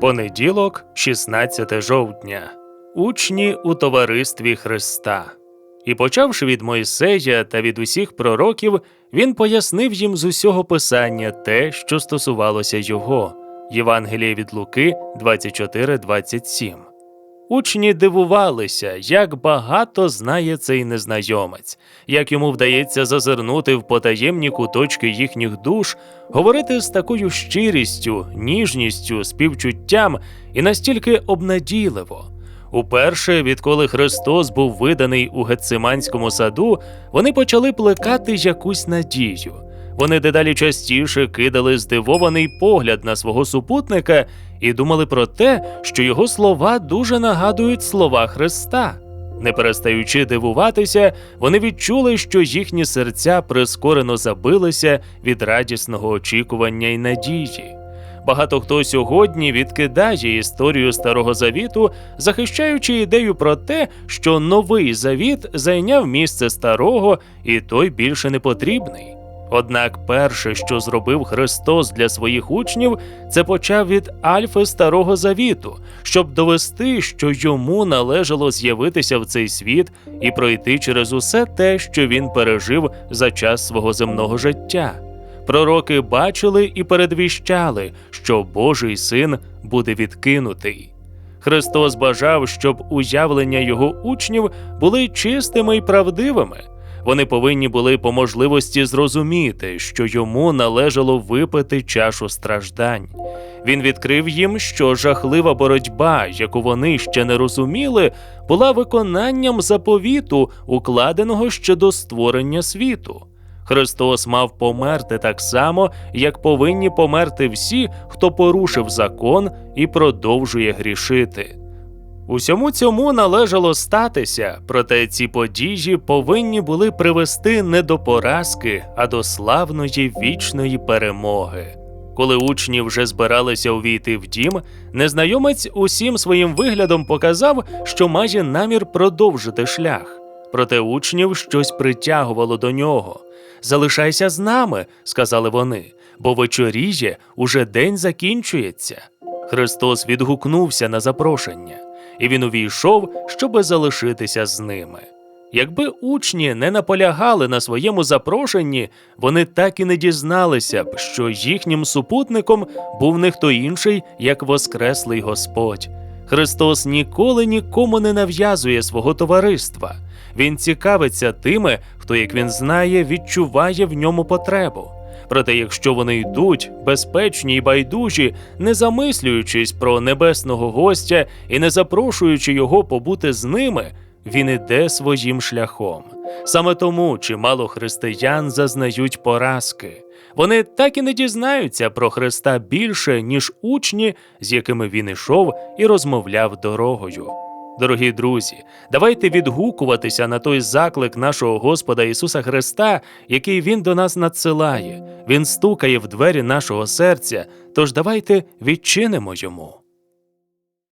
Понеділок, 16 жовтня. Учні у товаристві Христа. І почавши від Мойсея та від усіх пророків, він пояснив їм з усього писання те, що стосувалося його. Євангеліє від Луки 24-27. Учні дивувалися, як багато знає цей незнайомець, як йому вдається зазирнути в потаємні куточки їхніх душ, говорити з такою щирістю, ніжністю, співчуттям і настільки обнадійливо. Уперше, відколи Христос був виданий у Гециманському саду, вони почали плекати якусь надію. Вони дедалі частіше кидали здивований погляд на свого супутника і думали про те, що його слова дуже нагадують слова Христа. Не перестаючи дивуватися, вони відчули, що їхні серця прискорено забилися від радісного очікування й надії. Багато хто сьогодні відкидає історію Старого Завіту, захищаючи ідею про те, що новий завіт зайняв місце старого, і той більше не потрібний. Однак перше, що зробив Христос для своїх учнів, це почав від Альфи Старого Завіту, щоб довести, що йому належало з'явитися в цей світ і пройти через усе те, що він пережив за час свого земного життя. Пророки бачили і передвіщали, що Божий син буде відкинутий. Христос бажав, щоб уявлення його учнів були чистими й правдивими. Вони повинні були по можливості зрозуміти, що йому належало випити чашу страждань. Він відкрив їм, що жахлива боротьба, яку вони ще не розуміли, була виконанням заповіту, укладеного ще до створення світу. Христос мав померти так само, як повинні померти всі, хто порушив закон і продовжує грішити. Усьому цьому належало статися, проте ці події повинні були привести не до поразки, а до славної вічної перемоги. Коли учні вже збиралися увійти в дім, незнайомець усім своїм виглядом показав, що має намір продовжити шлях. Проте учнів щось притягувало до нього. Залишайся з нами, сказали вони, бо вечоріє уже день закінчується. Христос відгукнувся на запрошення, і він увійшов, щоби залишитися з ними. Якби учні не наполягали на своєму запрошенні, вони так і не дізналися б, що їхнім супутником був не хто інший, як Воскреслий Господь. Христос ніколи нікому не нав'язує свого товариства. Він цікавиться тими, хто, як він знає, відчуває в ньому потребу. Проте, якщо вони йдуть безпечні й байдужі, не замислюючись про небесного гостя і не запрошуючи його побути з ними, він іде своїм шляхом. Саме тому чимало християн зазнають поразки. Вони так і не дізнаються про Христа більше, ніж учні, з якими він ішов і розмовляв дорогою. Дорогі друзі, давайте відгукуватися на той заклик нашого Господа Ісуса Христа, який Він до нас надсилає. Він стукає в двері нашого серця, тож давайте відчинимо йому.